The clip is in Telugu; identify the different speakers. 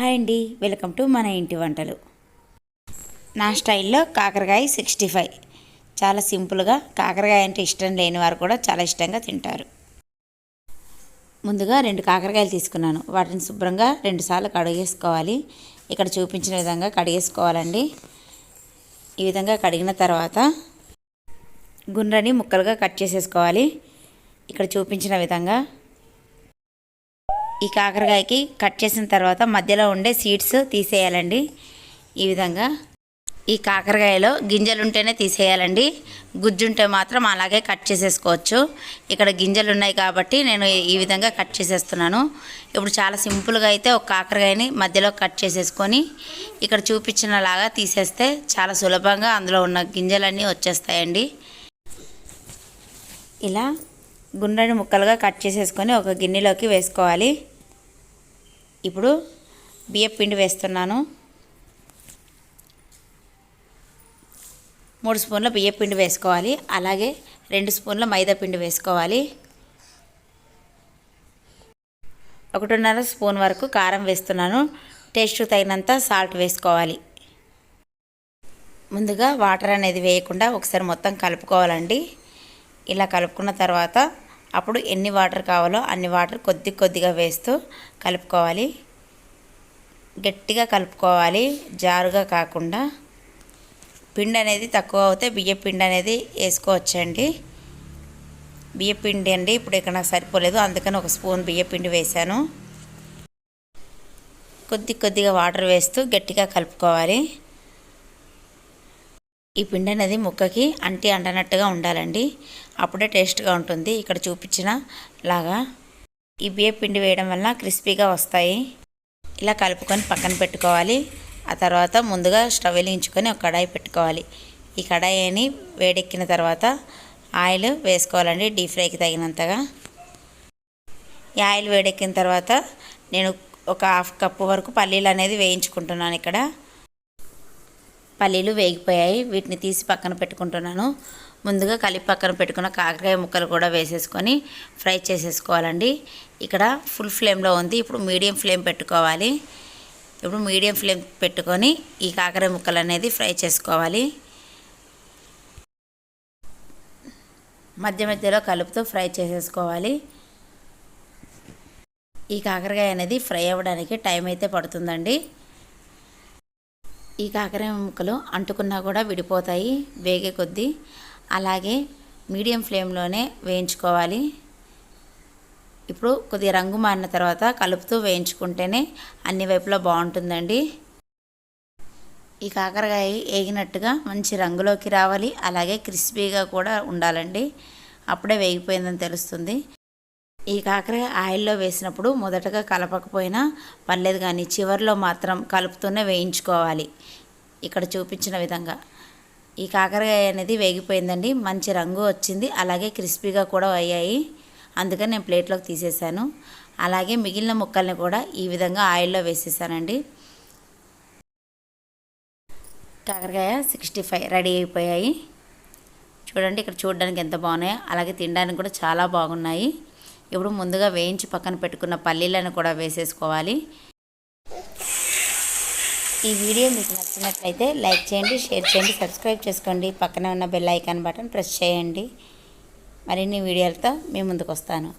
Speaker 1: హాయ్ అండి. వెల్కమ్ టు మన ఇంటి వంటలు. నా స్టైల్లో కాకరకాయ సిక్స్టీ ఫైవ్. చాలా సింపుల్గా కాకరకాయ అంటే ఇష్టం లేని వారు కూడా చాలా ఇష్టంగా తింటారు. ముందుగా రెండు కాకరకాయలు తీసుకున్నాను. వాటిని శుభ్రంగా రెండుసార్లు కడిగేసుకోవాలి. ఇక్కడ చూపించిన విధంగా కడిగేసుకోవాలండి. ఈ విధంగా కడిగిన తర్వాత గుండ్రని ముక్కలుగా కట్ చేసేసుకోవాలి. ఇక్కడ చూపించిన విధంగా ఈ కాకరకాయకి కట్ చేసిన తర్వాత మధ్యలో ఉండే సీడ్స్ తీసేయాలండి. ఈ విధంగా ఈ కాకరకాయలో గింజలు ఉంటేనే తీసేయాలండి. గుజ్జుంటే మాత్రం అలాగే కట్ చేసేసుకోవచ్చు. ఇక్కడ గింజలు ఉన్నాయి కాబట్టి నేను ఈ విధంగా కట్ చేసేస్తున్నాను. ఇప్పుడు చాలా సింపుల్గా అయితే ఒక కాకరకాయని మధ్యలో కట్ చేసేసుకొని ఇక్కడ చూపించినలాగా తీసేస్తే చాలా సులభంగా అందులో ఉన్న గింజలన్నీ వచ్చేస్తాయండి. ఇలా గుండ్రని ముక్కలుగా కట్ చేసేసుకొని ఒక గిన్నెలోకి వేసుకోవాలి. ఇప్పుడు బియ్యం పిండి వేస్తున్నాను. మూడు స్పూన్ల బియ్యం పిండి వేసుకోవాలి. అలాగే రెండు స్పూన్ల మైదా పిండి వేసుకోవాలి. ఒకటిన్నర స్పూన్ వరకు కారం వేస్తున్నాను. టేస్ట్ తగినంత సాల్ట్ వేసుకోవాలి. ముందుగా వాటర్ అనేది వేయకుండా ఒకసారి మొత్తం కలుపుకోవాలండి. ఇలా కలుపుకున్న తర్వాత అప్పుడు ఎన్ని వాటర్ కావాలో అన్ని వాటర్ కొద్ది కొద్దిగా వేస్తూ కలుపుకోవాలి. గట్టిగా కలుపుకోవాలి. జారుగా కాకుండా పిండి అనేది తక్కువ అవుతే బియ్య పిండి అనేది వేసుకోవచ్చండి. బియ్య పిండి అండి ఇప్పుడు ఇక్కడ నాకు సరిపోలేదు. అందుకని ఒక స్పూన్ బియ్య పిండి వేశాను. కొద్ది కొద్దిగా వాటర్ వేస్తూ గట్టిగా కలుపుకోవాలి. ఈ పిండి అనేది ముక్కకి అంటి అంటనట్టుగా ఉండాలండి. అప్పుడే టేస్ట్గా ఉంటుంది. ఇక్కడ చూపించిన లాగా ఈ బియ్య పిండి వేయడం వల్ల క్రిస్పీగా వస్తాయి. ఇలా కలుపుకొని పక్కన పెట్టుకోవాలి. ఆ తర్వాత ముందుగా స్టవ్ వెలిగించుకొని ఒక కడాయి పెట్టుకోవాలి. ఈ కడాయిని వేడెక్కిన తర్వాత ఆయిల్ వేసుకోవాలండి డీప్ ఫ్రైకి తగినంతగా. ఈ ఆయిల్ వేడెక్కిన తర్వాత నేను ఒక హాఫ్ కప్పు వరకు పల్లీలు అనేది వేయించుకుంటున్నాను ఇక్కడ. పల్లీలు వేగిపోయాయి. వీటిని తీసి పక్కన పెట్టుకుంటున్నాను. ముందుగా కలిపి పక్కన పెట్టుకున్న కాకరకాయ ముక్కలు కూడా వేసేసుకొని ఫ్రై చేసేసుకోవాలండి. ఇక్కడ ఫుల్ ఫ్లేమ్లో ఉంది. ఇప్పుడు మీడియం ఫ్లేమ్ పెట్టుకోవాలి. ఇప్పుడు మీడియం ఫ్లేమ్ పెట్టుకొని ఈ కాకరకాయ ముక్కలు అనేది ఫ్రై చేసుకోవాలి. మధ్య మధ్యలో కలుపుతూ ఫ్రై చేసేసుకోవాలి. ఈ కాకరకాయ అనేది ఫ్రై అవ్వడానికి టైం అయితే పడుతుందండి. ఈ కాకరకాయ ముక్కలు అంటుకున్నా కూడా విడిపోతాయి వేగే కొద్దీ. అలాగే మీడియం ఫ్లేమ్లోనే వేయించుకోవాలి. ఇప్పుడు కొద్దిగా రంగు మారిన తర్వాత కలుపుతూ వేయించుకుంటేనే అన్ని వైపులా బాగుంటుందండి. ఈ కాకరకాయ వేగినట్టుగా మంచి రంగులోకి రావాలి. అలాగే క్రిస్పీగా కూడా ఉండాలండి. అప్పుడే వేగిపోయిందని తెలుస్తుంది. ఈ కాకరకాయ ఆయిల్లో వేసినప్పుడు మొదటగా కలపకపోయినా పర్లేదు కానీ చివరిలో మాత్రం కలుపుతూనే వేయించుకోవాలి. ఇక్కడ చూపించిన విధంగా. ఈ కాకరకాయ అనేది వేగిపోయిందండి. మంచి రంగు వచ్చింది. అలాగే క్రిస్పీగా కూడా అయ్యాయి. అందుకని నేను ప్లేట్లోకి తీసేసాను అలాగే మిగిలిన ముక్కల్ని కూడా ఈ విధంగా ఆయిల్లో వేసేసానండి. కాకరకాయ సిక్స్టీ ఫైవ్ రెడీ అయిపోయాయి. చూడండి ఇక్కడ చూడడానికి ఎంత బాగున్నాయో. అలాగే తినడానికి కూడా చాలా బాగున్నాయి. ఇప్పుడు ముందుగా వేయించి పక్కన పెట్టుకున్న పల్లీలను కూడా వేసేసుకోవాలి. ఈ వీడియో మీకు నచ్చినట్లయితే లైక్ చేయండి షేర్ చేయండి సబ్స్క్రైబ్ చేసుకోండి. పక్కన ఉన్న బెల్ ఐకాన్ బటన్ ప్రెస్ చేయండి. మరిన్ని వీడియోలతో మీ ముందుకు వస్తాను.